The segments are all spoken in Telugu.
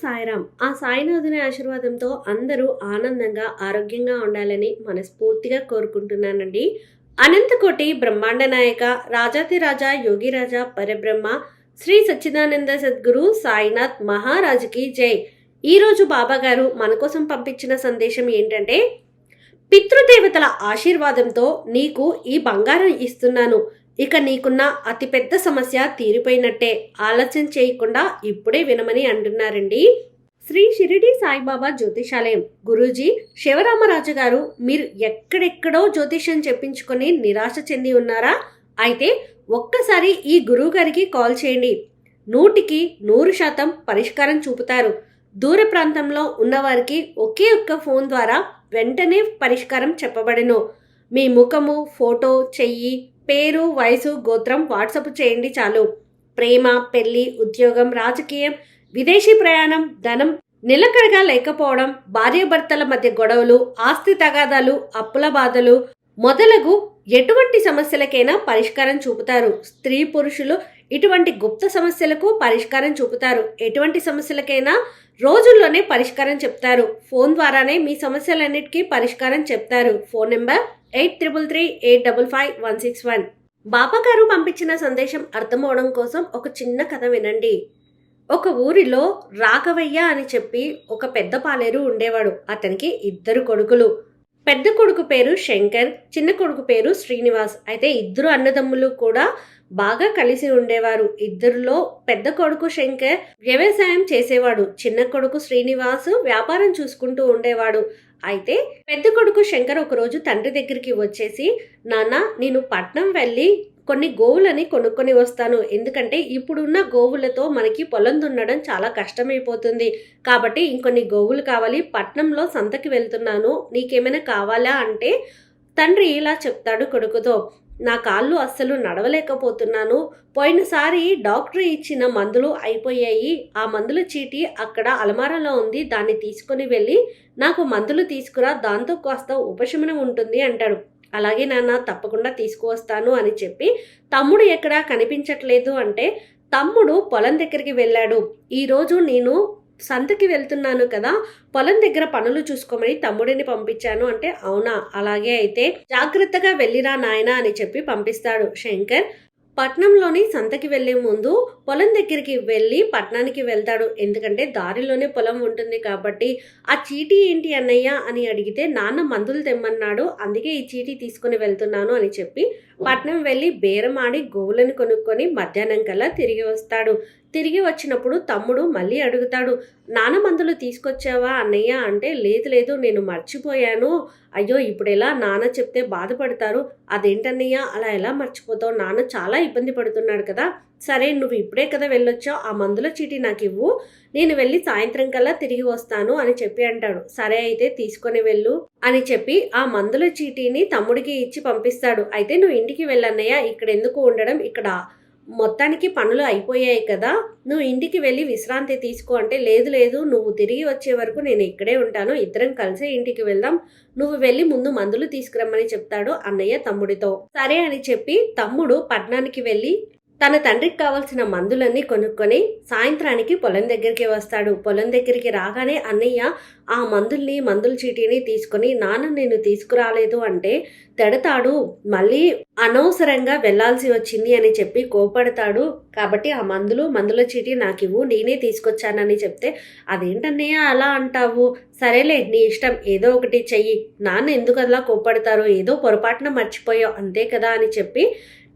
సాయిరామ్. ఆ సాయినాథుని ఆశీర్వాదంతో అందరూ ఆనందంగా ఆరోగ్యంగా ఉండాలని మనస్ఫూర్తిగా కోరుకుంటున్నానండి. అనంతకోటి బ్రహ్మాండ నాయక రాజాతిరాజా యోగిరాజా పరబ్రహ్మ శ్రీ సచ్చిదానంద సద్గురు సాయినాథ్ మహారాజుకి జై. ఈరోజు బాబా గారు మన కోసం పంపించిన సందేశం ఏంటంటే పితృదేవతల ఆశీర్వాదంతో నీకు ఈ బంగారం ఇస్తున్నాను. ఇక నీకున్న అతిపెద్ద సమస్య తీరిపోయినట్టే. ఆలస్యం చేయకుండా ఇప్పుడే వినమని అంటున్నారండి. శ్రీ షిరిడి సాయిబాబా జ్యోతిషాలయం. గురూజీ శివరామరాజు గారు మీరు ఎక్కడెక్కడో జ్యోతిష్యం చెప్పించుకొని నిరాశ చెంది ఉన్నారా? అయితే ఒక్కసారి ఈ గురువు గారికి కాల్ చేయండి. నూటికి నూరు శాతం పరిష్కారం చూపుతారు. దూర ప్రాంతంలో ఉన్నవారికి ఒకే ఒక్క ఫోన్ ద్వారా వెంటనే పరిష్కారం చెప్పబడెను. మీ ముఖము ఫోటో చెయ్యి పేరు వయసు గోత్రం వాట్సప్ చేయండి చాలు. ప్రేమ పెళ్ళి ఉద్యోగం రాజకీయం విదేశీ ప్రయాణం ధనం నిలకడగా లేకపోవడం భార్యాభర్తల మధ్య గొడవలు ఆస్తి తగాదాలు అప్పుల బాధలు మొదలగు ఎటువంటి సమస్యలకైనా పరిష్కారం చూపుతారు. స్త్రీ పురుషులు ఇటువంటి గుప్త సమస్యలకు పరిష్కారం చూపుతారు. ఎటువంటి సమస్యలకైనా రోజుల్లోనే పరిష్కారం చెప్తారు. ఫోన్ ద్వారానే మీ సమస్యలన్నిటికీ పరిష్కారం చెప్తారు. Phone number eight triple three eight double five one six one. Bapa garu పంపించిన సందేశం అర్థమవడం కోసం ఒక చిన్న కథ వినండి. ఒక ఊరిలో రాఘవయ్య అని చెప్పి ఒక పెద్ద పాలేరు ఉండేవాడు. అతనికి ఇద్దరు కొడుకులు. పెద్ద కొడుకు పేరు శంకర్ చిన్న కొడుకు పేరు శ్రీనివాస్. అయితే ఇద్దరు అన్నదమ్ములు కూడా బాగా కలిసి ఉండేవారు. ఇద్దరిలో పెద్ద కొడుకు శంకర్ వ్యవసాయం చేసేవాడు. చిన్న కొడుకు శ్రీనివాస్ వ్యాపారం చూసుకుంటూ ఉండేవాడు. అయితే పెద్ద కొడుకు శంకర్ ఒకరోజు తండ్రి దగ్గరికి వచ్చేసి నాన్న నేను పట్నం వెళ్ళి కొన్ని గోవులని కొనుక్కొని వస్తాను. ఎందుకంటే ఇప్పుడున్న గోవులతో మనకి పొలం దున్నడం చాలా కష్టమైపోతుంది. కాబట్టి ఇంకొన్ని గోవులు కావాలి. పట్నంలో సంతకి వెళ్తున్నాను. నీకేమైనా కావాలా అంటే తండ్రి ఇలా చెప్తాడు కొడుకుతో. నా కాళ్ళు అస్సలు నడవలేకపోతున్నాను. పోయినసారి డాక్టర్ ఇచ్చిన మందులు అయిపోయాయి. ఆ మందుల చీటి అక్కడ అలమారాలో ఉంది. దాన్ని తీసుకొని వెళ్ళి నాకు మందులు తీసుకురా. దాంతో కాస్త ఉపశమనం ఉంటుంది అంటాడు. అలాగే నాన్న తప్పకుండా తీసుకువస్తాను అని చెప్పి తమ్ముడు ఎక్కడా కనిపించట్లేదు అంటే తమ్ముడు పొలం దగ్గరికి వెళ్ళాడు. ఈరోజు నేను సంతకి వెళ్తున్నాను కదా పొలం దగ్గర పనులు చూసుకోమని తమ్ముడిని పంపించాను అంటే అవునా? అలాగే అయితే జాగ్రత్తగా వెళ్ళిరా నాయనా అని చెప్పి పంపిస్తాడు శంకర్. పట్నంలోని సంతకి వెళ్ళే ముందు పొలం దగ్గరికి వెళ్ళి పట్నానికి వెళ్తాడు. ఎందుకంటే దారిలోనే పొలం ఉంటుంది కాబట్టి ఆ చీటీ ఏంటి అన్నయ్య అని అడిగితే నాన్న మందులు తెమ్మన్నాడు అందుకే ఈ చీటీ తీసుకుని వెళ్తున్నాను అని చెప్పి పట్నం వెళ్ళి బేరమాడి గోవులను కొనుక్కొని మధ్యాహ్నం కల్లా తిరిగి వస్తాడు. తిరిగి వచ్చినప్పుడు తమ్ముడు మళ్ళీ అడుగుతాడు నాన్న మందులు తీసుకొచ్చావా అన్నయ్య? అంటే లేదు లేదు నేను మర్చిపోయాను. అయ్యో ఇప్పుడు ఎలా నాన్న చెప్తే బాధపడతారు. అదేంటన్నయ్య అలా ఎలా మర్చిపోతావు? నాన్న చాలా ఇబ్బంది పడుతున్నాడు కదా. సరే నువ్వు ఇప్పుడే కదా వెళ్ళొచ్చావు ఆ మందుల చీటీ నాకు ఇవ్వు. నేను వెళ్ళి సాయంత్రం కల్లా తిరిగి వస్తాను అని చెప్పి అంటాడు. సరే అయితే తీసుకొని వెళ్ళు అని చెప్పి ఆ మందుల చీటీని తమ్ముడికి ఇచ్చి పంపిస్తాడు. అయితే నువ్వు ఇంటికి వెళ్ళన్నయ్య ఇక్కడ ఎందుకు ఉండడం? ఇక్కడ మొత్తానికి పనులు అయిపోయాయి కదా. నువ్వు ఇంటికి వెళ్ళి విశ్రాంతి తీసుకో అంటే లేదు లేదు. నువ్వు తిరిగి వచ్చే వరకు నేను ఇక్కడే ఉంటాను. ఇద్దరం కలిసే ఇంటికి వెళ్దాం. నువ్వు వెళ్ళి ముందు మందులు తీసుకురమ్మని చెప్తాడు అన్నయ్య తమ్ముడితో. సరే అని చెప్పి తమ్ముడు పట్నానికి వెళ్ళి తన తండ్రికి కావాల్సిన మందులన్నీ కొనుక్కొని సాయంత్రానికి పొలం దగ్గరికి వస్తాడు. పొలం దగ్గరికి రాగానే అన్నయ్య ఆ మందుల్ని మందుల చీటీని తీసుకొని నాన్న నేను తీసుకురాలేదు అంటే తెడతాడు. మళ్ళీ అనవసరంగా వెళ్ళాల్సి వచ్చింది అని చెప్పి కోపడతాడు. కాబట్టి ఆ మందులు మందుల చీటీ నాకు ఇవ్వు నేనే తీసుకొచ్చానని చెప్తే అదేంటన్నయ్య అలా అంటావు? సరేలే నీ ఇష్టం. ఏదో ఒకటి చెయ్యి. నాన్న ఎందుకు అలా కోపడతారో? ఏదో పొరపాటున మర్చిపోయావు. అంతే కదా అని చెప్పి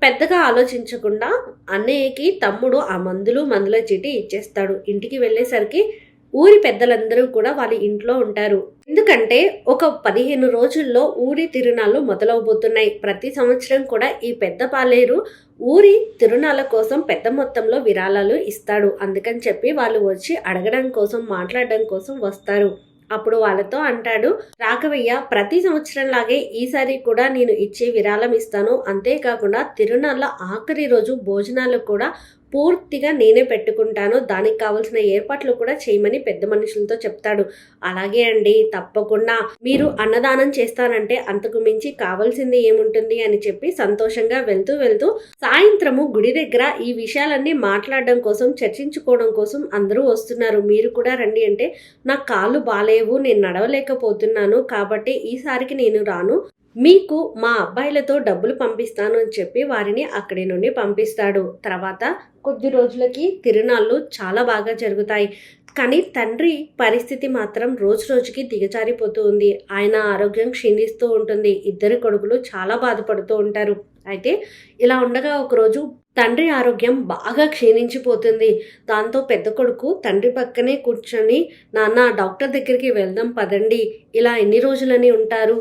పెద్దగా ఆలోచించకుండా అన్నయ్యకి తమ్ముడు ఆ మందులు మందుల చీటి ఇచ్చేస్తాడు. ఇంటికి వెళ్ళేసరికి ఊరి పెద్దలందరూ కూడా వాళ్ళ ఇంట్లో ఉంటారు. ఎందుకంటే ఒక పదిహేను రోజుల్లో ఊరి తిరునాళ్ళు మొదలవబోతున్నాయి. ప్రతి సంవత్సరం కూడా ఈ పెద్ద పాలేరు ఊరి తిరునాళ్ళ కోసం పెద్ద మొత్తంలో విరాళాలు ఇస్తాడు. అందుకని చెప్పి వాళ్ళు వచ్చి అడగడం కోసం మాట్లాడడం కోసం వస్తారు. అప్పుడు వాళ్ళతో అంటాడు రాఘవయ్య ప్రతి సంవత్సరం లాగే ఈసారి కూడా నేను ఇచ్చే విరాళం ఇస్తాను. అంతేకాకుండా తిరునాళ్ళ ఆఖరి రోజు భోజనాలు కూడా పూర్తిగా నేనే పెట్టుకుంటాను. దానికి కావాల్సిన ఏర్పాట్లు కూడా చేయమని పెద్ద మనుషులతో చెప్తాడు. అలాగే అండి తప్పకుండా మీరు అన్నదానం చేస్తానంటే అంతకు మించి కావాల్సింది ఏముంటుంది అని చెప్పి సంతోషంగా వెళ్తూ వెళ్తూ సాయంత్రము గుడి దగ్గర ఈ విషయాలన్నీ మాట్లాడడం కోసం చర్చించుకోవడం కోసం అందరూ వస్తున్నారు. మీరు కూడా రండి అంటే నా కాళ్ళు బాలేవు నేను నడవలేకపోతున్నాను. కాబట్టి ఈసారికి నేను రాను. మీకు మా అబ్బాయిలతో డబ్బులు పంపిస్తాను అని చెప్పి వారిని అక్కడి నుండి పంపిస్తాడు. తర్వాత కొద్ది రోజులకి తిరునాళ్ళు చాలా బాగా జరుగుతాయి. కానీ తండ్రి పరిస్థితి మాత్రం రోజు రోజుకి దిగజారిపోతూ ఉంది. ఆయన ఆరోగ్యం క్షీణిస్తూ ఉంటుంది. ఇద్దరు కొడుకులు చాలా బాధపడుతూ ఉంటారు. అయితే ఇలా ఉండగా ఒకరోజు తండ్రి ఆరోగ్యం బాగా క్షీణించిపోతుంది. దాంతో పెద్ద కొడుకు తండ్రి పక్కనే కూర్చొని నాన్న డాక్టర్ దగ్గరికి వెళ్దాం పదండి. ఇలా ఎన్ని రోజులని ఉంటారు?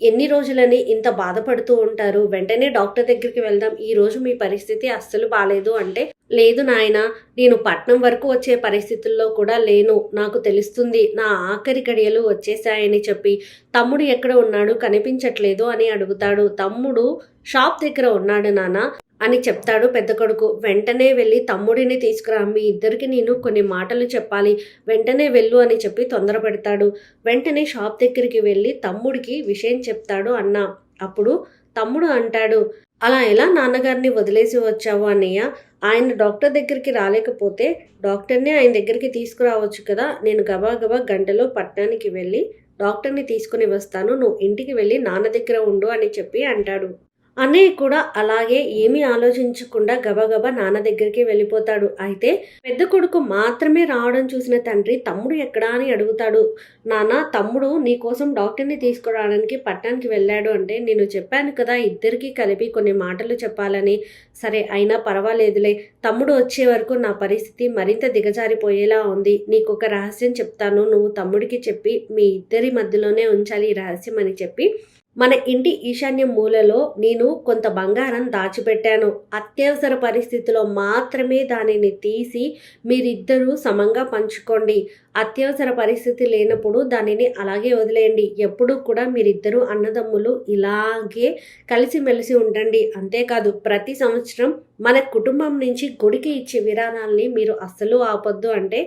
ఎన్ని రోజులని ఇంత బాధపడుతూ ఉంటారు? వెంటనే డాక్టర్ దగ్గరికి వెళ్దాం. ఈ రోజు మీ పరిస్థితి అస్సలు బాగాలేదు అంటే లేదు నాయన నేను పట్నం వరకు వచ్చే పరిస్థితుల్లో కూడా లేను. నాకు తెలుస్తుంది నా ఆఖరి గడియలు వచ్చేసాయని చెప్పి. తమ్ముడు ఎక్కడ ఉన్నాడు? కనిపించట్లేదు అని అడుగుతాడు. తమ్ముడు షాప్ దగ్గర ఉన్నాడు నాన్న అని చెప్తాడు పెద్ద కొడుకు. వెంటనే వెళ్ళి తమ్ముడిని తీసుకురా మీ ఇద్దరికి నేను కొన్ని మాటలు చెప్పాలి. వెంటనే వెళ్ళు అని చెప్పి తొందర పెడతాడు. వెంటనే షాప్ దగ్గరికి వెళ్ళి తమ్ముడికి విషయం చెప్తాడు అన్న. అప్పుడు తమ్ముడు అంటాడు అలా ఎలా నాన్నగారిని వదిలేసి వచ్చావు అన్నయ్య? ఆయన డాక్టర్ దగ్గరికి రాలేకపోతే డాక్టర్ని ఆయన దగ్గరికి తీసుకురావచ్చు కదా? నేను గబా గంటలో పట్టణానికి వెళ్ళి డాక్టర్ని తీసుకుని వస్తాను. నువ్వు ఇంటికి వెళ్ళి నాన్న దగ్గర ఉండు అని చెప్పి అంటాడు. అన్నయ్య కూడా అలాగే ఏమీ ఆలోచించకుండా గబగబా నాన్న దగ్గరికి వెళ్ళిపోతాడు. అయితే పెద్ద కొడుకు మాత్రమే రావడం చూసిన తండ్రి తమ్ముడు ఎక్కడా? అని అడుగుతాడు. నాన్న తమ్ముడు నీ కోసం డాక్టర్ని తీసుకురావడానికి పట్టణానికి వెళ్ళాడు అంటే నేను చెప్పాను కదా ఇద్దరికీ కలిపి కొన్ని మాటలు చెప్పాలని. సరే అయినా పర్వాలేదులే. తమ్ముడు వచ్చే వరకు నా పరిస్థితి మరింత దిగజారిపోయేలా ఉంది. నీకు ఒక రహస్యం చెప్తాను. నువ్వు తమ్ముడికి చెప్పి మీ ఇద్దరి మధ్యలోనే ఉంచాలి ఈ రహస్యం అని చెప్పి మన ఇంటి ఈశాన్య మూలలో నేను కొంత బంగారం దాచిపెట్టాను. అత్యవసర పరిస్థితిలో మాత్రమే దానిని తీసి మీరిద్దరూ సమంగా పంచుకోండి. అత్యవసర పరిస్థితి లేనప్పుడు దానిని అలాగే వదిలేయండి. ఎప్పుడూ కూడా మీరిద్దరూ అన్నదమ్ములు ఇలాగే కలిసిమెలిసి ఉండండి. అంతేకాదు ప్రతి సంవత్సరం మన కుటుంబం నుంచి గుడికి ఇచ్చే విరాణాలని మీరు అస్సలు ఆపొద్దు అంటే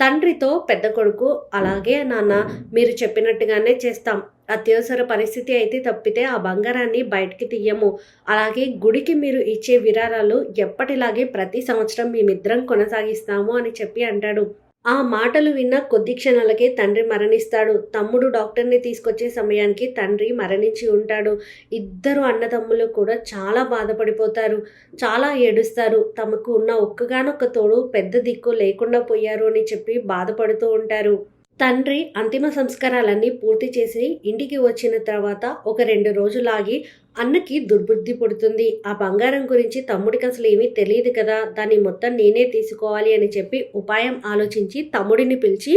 తండ్రితో పెద్ద కొడుకు అలాగే నాన్న మీరు చెప్పినట్టుగానే చేస్తాం. అత్యవసర పరిస్థితి అయితే తప్పితే ఆ బంగారాన్ని బయటికి తీయము. అలాగే గుడికి మీరు ఇచ్చే విరాళాలు ఎప్పటిలాగే ప్రతి సంవత్సరం మేమిద్దరం కొనసాగిస్తాము అని చెప్పి అంటాడు. ఆ మాటలు విన్న కొద్ది క్షణాలకే తండ్రి మరణిస్తాడు. తమ్ముడు డాక్టర్ని తీసుకొచ్చే సమయానికి తండ్రి మరణించి ఉంటాడు. ఇద్దరు అన్నదమ్ములు కూడా చాలా బాధపడిపోతారు. చాలా ఏడుస్తారు. తమకు ఉన్న ఒక్కగానొక్క తోడు పెద్ద దిక్కు లేకుండా పోయారు అని చెప్పి బాధపడుతూ ఉంటారు. తండ్రి అంతిమ సంస్కారాలన్నీ పూర్తి చేసి ఇంటికి వచ్చిన తర్వాత ఒక రెండు రోజులాగి అన్నకి దుర్బుద్ధి పుడుతుంది. ఆ బంగారం గురించి తమ్ముడికి అసలు ఏమీ తెలియదు కదా. దాన్ని మొత్తం నేనే తీసుకోవాలి అని చెప్పి ఉపాయం ఆలోచించి తమ్ముడిని పిలిచి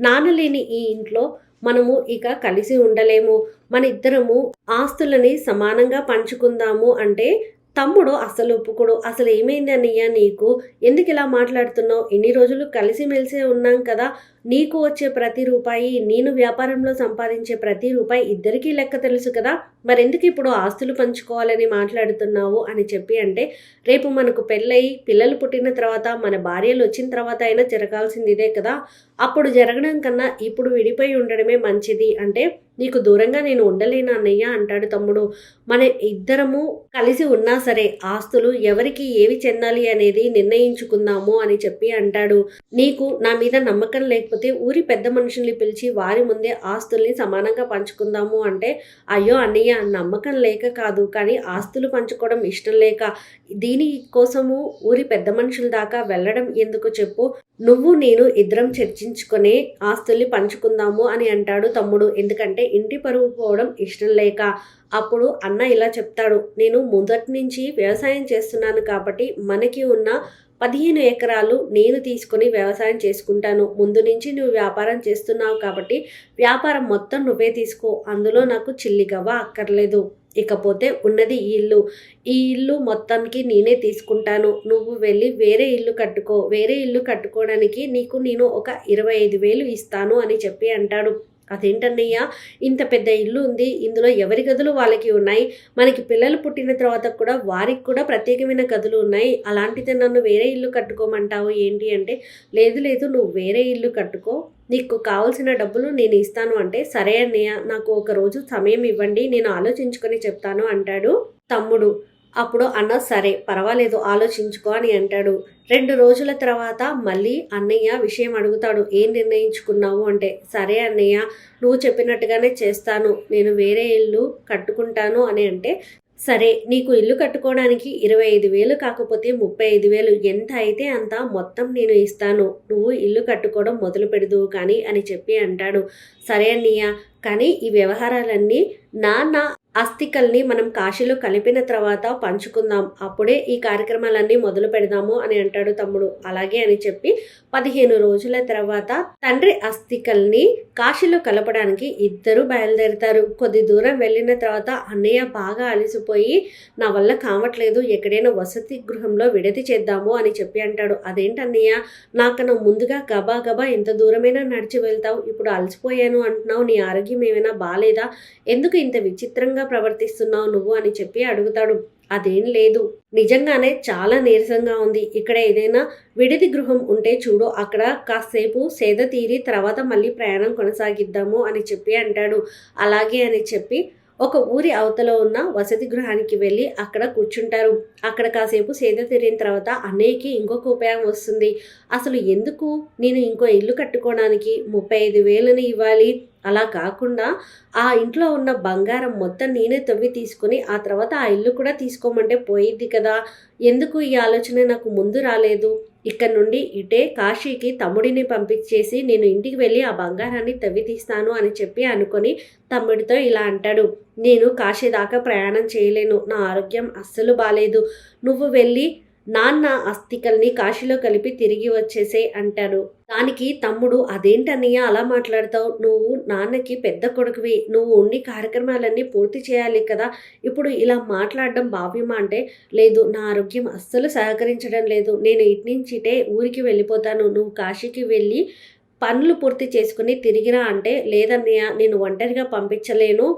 నాన్న లేని ఈ ఇంట్లో మనము ఇక కలిసి ఉండలేము. మన ఇద్దరము ఆస్తులని సమానంగా పంచుకుందాము అంటే తమ్ముడు అసలు ఒప్పుకోడు. అసలు ఏమైంది అన్నయ్య నీకు? ఎందుకు ఇలా మాట్లాడుతున్నావు? ఎన్ని రోజులు కలిసిమెలిసే ఉన్నాం కదా. నీకు వచ్చే ప్రతి రూపాయి నేను వ్యాపారంలో సంపాదించే ప్రతి రూపాయి ఇద్దరికీ లెక్క తెలుసు కదా? మరెందుకు ఇప్పుడు ఆస్తులు పంచుకోవాలని మాట్లాడుతున్నావు అని చెప్పి అంటే రేపు మనకు పెళ్ళయి పిల్లలు పుట్టిన తర్వాత మన భార్యలు వచ్చిన తర్వాత అయినా జరగాల్సింది ఇదే కదా? అప్పుడు జరగడం కన్నా ఇప్పుడు విడిపోయి ఉండడమే మంచిది అంటే నీకు దూరంగా నేను ఉండలేను అన్నయ్య? అంటాడు తమ్ముడు. మన ఇద్దరము కలిసి ఉన్నా సరే ఆస్తులు ఎవరికి ఏవి చెందాలి అనేది నిర్ణయించుకుందాము అని చెప్పి అంటాడు. నీకు నా మీద నమ్మకం లేక లేకపోతే ఊరి పెద్ద మనుషుల్ని పిలిచి వారి ముందే ఆస్తుల్ని సమానంగా పంచుకుందాము అంటే అయ్యో అన్నయ్య నమ్మకం లేక కాదు కానీ ఆస్తులు పంచుకోవడం ఇష్టం లేక దీని కోసము ఊరి పెద్ద మనుషుల దాకా వెళ్ళడం ఎందుకు చెప్పు? నువ్వు నేను ఇద్దరం చర్చించుకునే ఆస్తుల్ని పంచుకుందాము అని అంటాడు తమ్ముడు. ఎందుకంటే ఇంటి పరువు పోవడం ఇష్టం లేక. అప్పుడు అన్న ఇలా చెప్తాడు. నేను మొదటి నుంచి వ్యవసాయం చేస్తున్నాను కాబట్టి మనకి ఉన్న పదిహేను ఎకరాలు నేను తీసుకొని వ్యవసాయం చేసుకుంటాను. ముందు నుంచి నువ్వు వ్యాపారం చేస్తున్నావు కాబట్టి వ్యాపారం మొత్తం నువ్వే తీసుకో. అందులో నాకు చిల్లిగవ్వ అక్కర్లేదు. ఇకపోతే ఉన్నది ఈ ఇల్లు. ఈ ఇల్లు మొత్తానికి నేనే తీసుకుంటాను. నువ్వు వెళ్ళి వేరే ఇల్లు కట్టుకో. వేరే ఇల్లు కట్టుకోవడానికి నీకు నేను ఒక ఇరవై ఐదు వేలు ఇస్తాను అని చెప్పి అంటాడు. అదేంటన్నయ్యా? ఇంత పెద్ద ఇల్లు ఉంది. ఇందులో ఎవరి గదులు వాళ్ళకి ఉన్నాయి? మనకి పిల్లలు పుట్టిన తర్వాత కూడా వారికి కూడా ప్రత్యేకమైన గదులు ఉన్నాయి. అలాంటిది నన్ను వేరే ఇల్లు కట్టుకోమంటావు ఏంటి అంటే లేదు లేదు నువ్వు వేరే ఇల్లు కట్టుకో. నీకు కావాల్సిన డబ్బులు నేను ఇస్తాను అంటే సరే అన్నయ్య నాకు ఒక రోజు సమయం ఇవ్వండి నేను ఆలోచించుకొని చెప్తాను అంటాడు తమ్ముడు. అప్పుడు అన్న సరే పర్వాలేదు ఆలోచించుకో అని అంటాడు. రెండు రోజుల తర్వాత మళ్ళీ అన్నయ్య విషయం అడుగుతాడు. ఏం నిర్ణయించుకున్నావు? అంటే సరే అన్నయ్య నువ్వు చెప్పినట్టుగానే చేస్తాను. నేను వేరే ఇల్లు కట్టుకుంటాను అని అంటే సరే నీకు ఇల్లు కట్టుకోవడానికి ఇరవై ఐదు వేలు కాకపోతే ముప్పై ఐదు వేలు. ఎంత అయితే అంత మొత్తం నేను ఇస్తాను. నువ్వు ఇల్లు కట్టుకోవడం మొదలు పెడదువు కానీ అని చెప్పి అంటాడు. సరే అన్నయ్య కానీ ఈ వ్యవహారాలన్నీ నాన్న అస్థికల్ని మనం కాశీలో కలిపిన తర్వాత పంచుకుందాం. అప్పుడే ఈ కార్యక్రమాలన్నీ మొదలు పెడదాము అని అంటాడు తమ్ముడు. అలాగే అని చెప్పి పదిహేను రోజుల తర్వాత తండ్రి అస్థికల్ని కాశీలో కలపడానికి ఇద్దరు బయలుదేరుతారు. కొద్ది దూరం వెళ్ళిన తర్వాత అన్నయ్య బాగా అలసిపోయి నా వల్ల కావట్లేదు. ఎక్కడైనా వసతి గృహంలో విడతి చేద్దాము అని చెప్పి అంటాడు. అదేంటన్నయ్య నాకన్నా ముందుగా గబా గబా ఎంత దూరమైనా నడిచి వెళ్తావు. ఇప్పుడు అలసిపోయాను అంటున్నావు. నీ ఆరోగ్యం ఏమైనా బాగాలేదా ఎందుకు ఇంత విచిత్రంగా ప్రవర్తిస్తున్నావు నువ్వు అని చెప్పి అడుగుతాడు. అదేం లేదు. నిజంగానే చాలా నీరసంగా ఉంది. ఇక్కడ ఏదైనా విడిది గృహం ఉంటే చూడు. అక్కడ కాసేపు సేద తీరి తర్వాత మళ్ళీ ప్రయాణం కొనసాగిద్దాము అని చెప్పి అంటాడు. అలాగే అని చెప్పి ఒక ఊరి అవతల ఉన్న వసతి గృహానికి వెళ్ళి అక్కడ కూర్చుంటారు. అక్కడ కాసేపు సేద తీరిన తర్వాత అన్నయ్యకి ఇంకొక ఉపయోగం వస్తుంది. అసలు ఎందుకు? నేను ఇంకో ఇల్లు కట్టుకోవడానికి ముప్పై ఐదు వేలని ఇవ్వాలి. అలా కాకుండా ఆ ఇంట్లో ఉన్న బంగారం మొత్తం నేనే తవ్వి తీసుకుని ఆ తర్వాత ఆ ఇల్లు కూడా తీసుకోమంటే పోయేది కదా. ఎందుకు ఈ ఆలోచన నాకు ముందు రాలేదు? ఇక్కడ నుండి ఇటే కాశీకి తమ్ముడిని పంపించేసి నేను ఇంటికి వెళ్ళి ఆ బంగారాన్ని తవ్వి తీస్తాను అని చెప్పి అనుకొని తమ్ముడితో ఇలా అంటాడు. నేను కాశీ దాకా ప్రయాణం చేయలేను. నా ఆరోగ్యం అస్సలు బాగాలేదు నువ్వు వెళ్ళి నాన్న అస్థికల్ని కాశీలో కలిపి తిరిగి వచ్చేసే అంటాడు. దానికి తమ్ముడు అదేంటన్నయ్య అలా మాట్లాడతావు? నువ్వు నాన్నకి పెద్ద కొడుకువి. నువ్వు ఉండి కార్యక్రమాలన్నీ పూర్తి చేయాలి కదా. ఇప్పుడు ఇలా మాట్లాడడం భావ్యమా అంటే లేదు నా ఆరోగ్యం అస్సలు సహకరించడం లేదు. నేను ఇటు నుంచి ఇటే ఊరికి వెళ్ళిపోతాను. నువ్వు కాశీకి వెళ్ళి పనులు పూర్తి చేసుకుని తిరిగిరా అంటే లేదన్నయ్య నేను ఒంటరిగా పంపించలేను.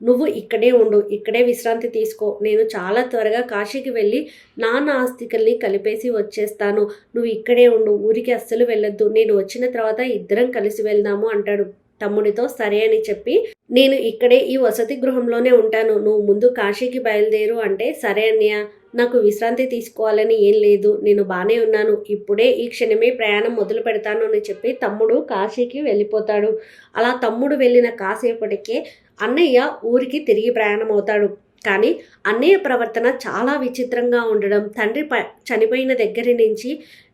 నువ్వు ఇక్కడే ఉండు ఇక్కడే విశ్రాంతి తీసుకో. నేను చాలా త్వరగా కాశీకి వెళ్ళి నాన్న ఆస్తికల్ని కలిపేసి వచ్చేస్తాను. నువ్వు ఇక్కడే ఉండు ఊరికి అస్సలు వెళ్ళొద్దు. నేను వచ్చిన తర్వాత ఇద్దరం కలిసి వెళ్దాము అంటాడు తమ్ముడితో. సరే అని చెప్పి నేను ఇక్కడే ఈ వసతి గృహంలోనే ఉంటాను. నువ్వు ముందు కాశీకి బయలుదేరు అంటే సరే అన్నయ్య నాకు విశ్రాంతి తీసుకోవాలని ఏం లేదు. నేను బాగానే ఉన్నాను. ఇప్పుడే ఈ క్షణమే ప్రయాణం మొదలు పెడతాను అని చెప్పి తమ్ముడు కాశీకి వెళ్ళిపోతాడు. అలా తమ్ముడు వెళ్ళిన కాసేపటికే అన్నయ్య ఊరికి తిరిగి ప్రయాణం అవుతాడు కానీ అన్నయ్య ప్రవర్తన చాలా విచిత్రంగా ఉండడం తండ్రి ప చనిపోయిన దగ్గర నుంచి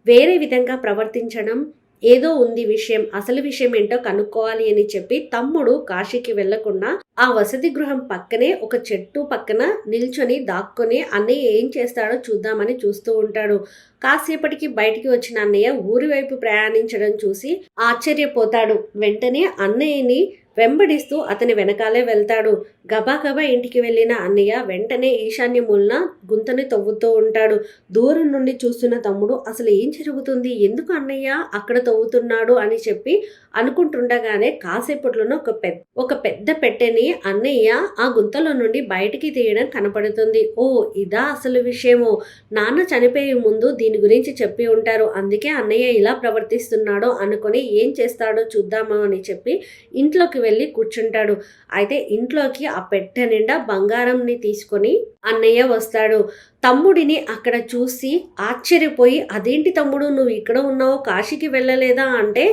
వేరే విధంగా ప్రవర్తించడం ఏదో ఉంది విషయం అసలు విషయం ఏంటో కనుక్కోవాలి అని చెప్పి తమ్ముడు కాశీకి వెళ్ళకుండా ఆ వసతి గృహం పక్కనే ఒక చెట్టు పక్కన నిల్చొని దాక్కుని అన్నయ్య ఏం చేస్తాడో చూద్దామని చూస్తూ ఉంటాడు. కాసేపటికి బయటికి వచ్చిన అన్నయ్య ఊరి వైపు ప్రయాణించడం చూసి ఆశ్చర్యపోతాడు. వెంటనే అన్నయ్యని వెంబడిస్తూ అతని వెనకాలే వెళ్తాడు. గబాగబా ఇంటికి వెళ్ళిన అన్నయ్య వెంటనే ఈశాన్య మూలన గుంతని తవ్వుతూ ఉంటాడు. దూరం నుండి చూస్తున్న తమ్ముడు అసలు ఏం జరుగుతుంది? ఎందుకు అన్నయ్య అక్కడ తవ్వుతున్నాడు? అని చెప్పి అనుకుంటుండగానే కాసేపట్లోనే ఒక పెద్ద ఒక పెద్ద పెట్టెని అన్నయ్య ఆ గుంతలో నుండి బయటికి తీయడం కనపడుతుంది. ఓ ఇదా అసలు విషయము. నాన్న చనిపోయే ముందు దీని గురించి చెప్పి ఉంటారు. అందుకే అన్నయ్య ఇలా ప్రవర్తిస్తున్నాడో. అనుకొని ఏం చేస్తాడో చూద్దామా? అని చెప్పి ఇంట్లోకి వెళ్ళి కూర్చుంటాడు. అయితే ఇంట్లోకి ఆ పెట్టె నిండా బంగారంని తీసుకొని అన్నయ్య వస్తాడు. తమ్ముడిని అక్కడ చూసి ఆశ్చర్యపోయి అదేంటి తమ్ముడు నువ్వు ఇక్కడ ఉన్నావు కాశీకి వెళ్ళలేదా? అంటే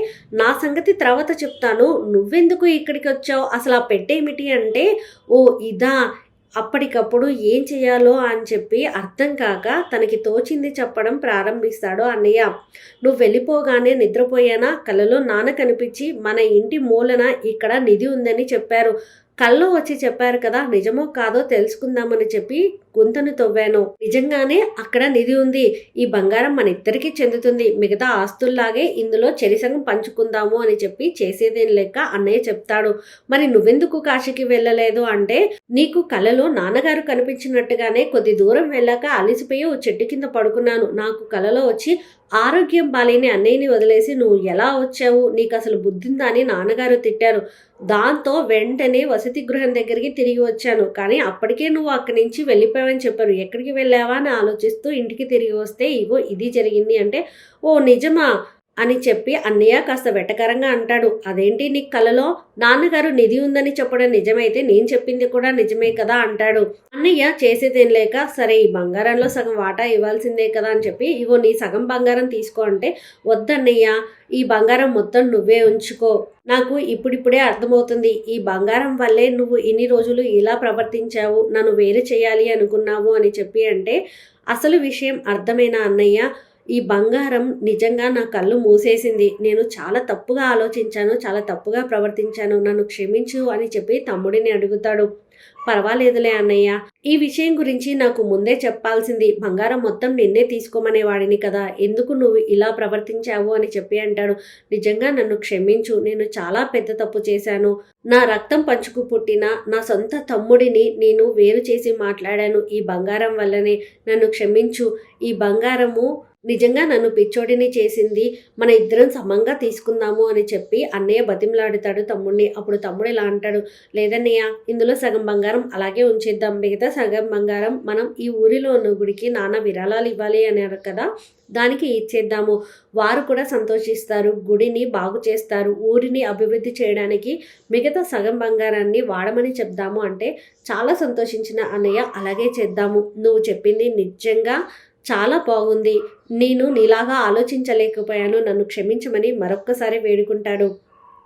నా సంగతి తర్వాత చెప్తాను. నువ్వెందుకు ఇక్కడికి వచ్చావు? అసలు ఆ పెట్టేమిటి అంటే ఓ ఇదా. అప్పటికప్పుడు ఏం చేయాలో అని చెప్పి అర్థం కాక తనకి తోచింది చెప్పడం ప్రారంభిస్తాడు అన్నయ్య. నువ్వు వెళ్ళిపోగానే నిద్రపోయానా? కలలో నాన్న కనిపించి మన ఇంటి మూలన ఇక్కడ నిధి ఉందని చెప్పారు. కళ్ళు వచ్చి చెప్పారు కదా నిజమో కాదో తెలుసుకుందామని చెప్పి గుంతను తవ్వాను. నిజంగానే అక్కడ నిధి ఉంది. ఈ బంగారం మన ఇద్దరికీ చెందుతుంది. మిగతా ఆస్తుల్లాగే ఇందులో చెరిసంగం పంచుకుందాము అని చెప్పి చేసేదేం లెక్క అన్నయ్య చెప్తాడు. మరి నువ్వెందుకు కాశీకి వెళ్ళలేదు అంటే నీకు కలలో నాన్నగారు కనిపించినట్టుగానే కొద్ది దూరం వెళ్ళాక అలిసిపోయి ఓ చెట్టు కింద పడుకున్నాను. నాకు కలలో వచ్చి ఆరోగ్యం బాలేని అన్నయ్యని వదిలేసి నువ్వు ఎలా వచ్చావు? నీకు అసలు బుద్ధిందా? అని నాన్నగారు తిట్టారు. దాంతో వెంటనే వసతి గృహం దగ్గరికి తిరిగి వచ్చాను. కానీ అప్పటికే నువ్వు అక్కడి నుంచి వెళ్ళిపోయావని చెప్పారు. ఎక్కడికి వెళ్ళావా? అని ఆలోచిస్తూ ఇంటికి తిరిగి వస్తే ఇగో ఇది జరిగింది. అంటే ఓ నిజమా? అని చెప్పి అన్నయ్య కాస్త వెటకరంగా అంటాడు. అదేంటి నీ కలలో నాన్నగారు నిధి ఉందని చెప్పడం నిజమైతే నేను చెప్పింది కూడా నిజమే కదా అంటాడు. అన్నయ్య చేసేదేం లేక సరే ఈ బంగారంలో సగం వాటా ఇవ్వాల్సిందే కదా అని చెప్పి ఇగో నీ సగం బంగారం తీసుకో అంటే వద్దన్నయ్య ఈ బంగారం మొత్తం నువ్వే ఉంచుకో. నాకు ఇప్పుడిప్పుడే అర్థమవుతుంది. ఈ బంగారం వల్లే నువ్వు ఇన్ని రోజులు ఇలా ప్రవర్తించావు. నన్ను వేరు చేయాలి అనుకున్నావు అని చెప్పి అంటే అసలు విషయం అర్థమైన అన్నయ్య? ఈ బంగారం నిజంగా నా కళ్ళు మూసేసింది. నేను చాలా తప్పుగా ఆలోచించాను చాలా తప్పుగా ప్రవర్తించాను. నన్ను క్షమించు అని చెప్పి తమ్ముడిని అడుగుతాడు. పర్వాలేదులే అన్నయ్య. ఈ విషయం గురించి నాకు ముందే చెప్పాల్సింది. బంగారం మొత్తం నిన్నే తీసుకోమనేవాడిని కదా. ఎందుకు నువ్వు ఇలా ప్రవర్తించావు అని చెప్పి అంటాడు. నిజంగా నన్ను క్షమించు. నేను చాలా పెద్ద తప్పు చేశాను. నా రక్తం పంచుకు పుట్టిన నా సొంత తమ్ముడిని నేను వేరు చేసి మాట్లాడాను. ఈ బంగారం వల్లనే నన్ను క్షమించు. ఈ బంగారము నిజంగా నన్ను పిచ్చోడిని చేసింది మన ఇద్దరం సమంగా తీసుకుందాము అని చెప్పి అన్నయ్య బతిమలాడుతాడు తమ్ముడిని. అప్పుడు తమ్ముడు ఇలా అంటాడు? లేదన్నయ్య ఇందులో సగం బంగారం అలాగే ఉంచేద్దాం. మిగతా సగం బంగారం మనం ఈ ఊరిలో ఉన్న గుడికి నాన్న విరాళాలు ఇవ్వాలి అన్నారు కదా దానికి ఇచ్చేద్దాము. వారు కూడా సంతోషిస్తారు గుడిని బాగు చేస్తారు. ఊరిని అభివృద్ధి చేయడానికి మిగతా సగం బంగారాన్ని వాడమని చెప్దాము అంటే చాలా సంతోషించిన అన్నయ్య అలాగే చేద్దాము. నువ్వు చెప్పింది నిజంగా చాలా బాగుంది. నేను నీలాగా ఆలోచించలేకపోయాను. నన్ను క్షమించమని మరొక్కసారి వేడుకుంటాడు.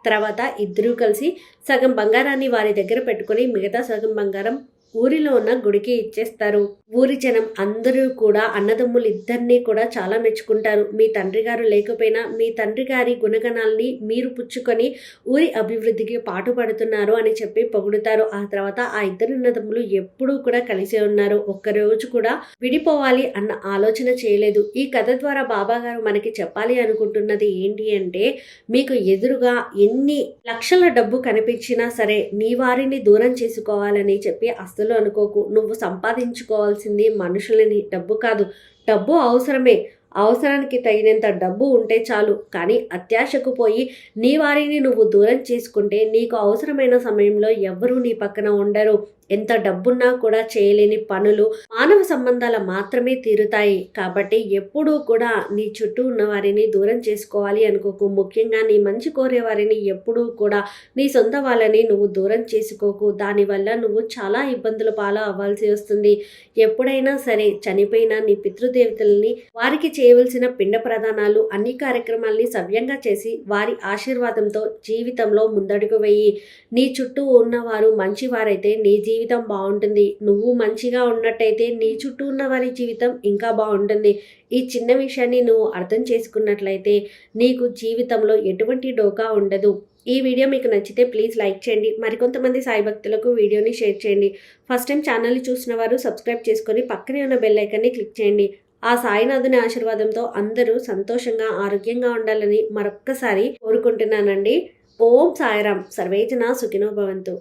తర్వాత ఇద్దరూ కలిసి సగం బంగారాన్ని వారి దగ్గర పెట్టుకొని మిగతా సగం బంగారం ఊరిలో ఉన్న గుడికి ఇచ్చేస్తారు. ఊరి జనం అందరూ కూడా అన్నదమ్ములు ఇద్దరినీ కూడా చాలా మెచ్చుకుంటారు. మీ తండ్రి గారు లేకపోయినా మీ తండ్రి గారి గుణగణాల్ని మీరు పుచ్చుకొని ఊరి అభివృద్ధికి పాటుపడుతున్నారు అని చెప్పి పొగుడుతారు. ఆ తర్వాత ఆ ఇద్దరు అన్నదమ్ములు ఎప్పుడూ కూడా కలిసే ఉన్నారు. ఒక్కరోజు కూడా విడిపోవాలి అన్న ఆలోచన చేయలేదు. ఈ కథ ద్వారా బాబా గారు మనకి చెప్పాలి అనుకుంటున్నది ఏంటి అంటే మీకు ఎదురుగా ఎన్ని లక్షల డబ్బు కనిపించినా సరే నీ వారిని దూరం చేసుకోవాలని చెప్పి అస్సలు అనుకోకు. నువ్వు సంపాదించుకోవాల్సింది మనుషులని. డబ్బు కాదు. డబ్బు అవసరమే. అవసరానికి తగినంత డబ్బు ఉంటే చాలు. కానీ అత్యాశకు పోయి నీ వారిని నువ్వు దూరం చేసుకుంటే నీకు అవసరమైన సమయంలో ఎవ్వరూ నీ పక్కన ఉండరు. ఎంత డబ్బున్నా కూడా చేయలేని పనులు మానవ సంబంధాలు మాత్రమే తీరుతాయి. కాబట్టి ఎప్పుడూ కూడా నీ చుట్టూ ఉన్న వారిని దూరం చేసుకోవాలి అనుకోకు. ముఖ్యంగా నీ మంచి కోరే వారిని ఎప్పుడూ కూడా నీ సొంత వాళ్ళని నువ్వు దూరం చేసుకోకు. దానివల్ల నువ్వు చాలా ఇబ్బందుల పాలు అవ్వాల్సి వస్తుంది. ఎప్పుడైనా సరే చనిపోయిన నీ పితృదేవతల్ని వారికి చేయవలసిన పిండ ప్రదానాలు అన్ని కార్యక్రమాల్ని సవ్యంగా చేసి వారి ఆశీర్వాదంతో జీవితంలో ముందడుగు వేయి. నీ చుట్టూ ఉన్నవారు మంచివారైతే నీ జీవితం జీవితం బాగుంటుంది. నువ్వు మంచిగా ఉన్నట్టయితే నీ చుట్టూ ఉన్న వారి జీవితం ఇంకా బాగుంటుంది. ఈ చిన్న విషయాన్ని నువ్వు అర్థం చేసుకున్నట్లయితే నీకు జీవితంలో ఎటువంటి డోకా ఉండదు. ఈ వీడియో మీకు నచ్చితే ప్లీజ్ లైక్ చేయండి. మరికొంతమంది సాయి భక్తులకు వీడియోని షేర్ చేయండి. ఫస్ట్ టైం ఛానల్ని చూసిన వారు సబ్స్క్రైబ్ చేసుకొని పక్కనే ఉన్న బెల్ ఐకాన్ని క్లిక్ చేయండి. ఆ సాయినాథుని ఆశీర్వాదంతో అందరూ సంతోషంగా ఆరోగ్యంగా ఉండాలని మరొక్కసారి కోరుకుంటున్నానండి. ఓం సాయిరామ్. సర్వేజన సుఖినో భవంతు.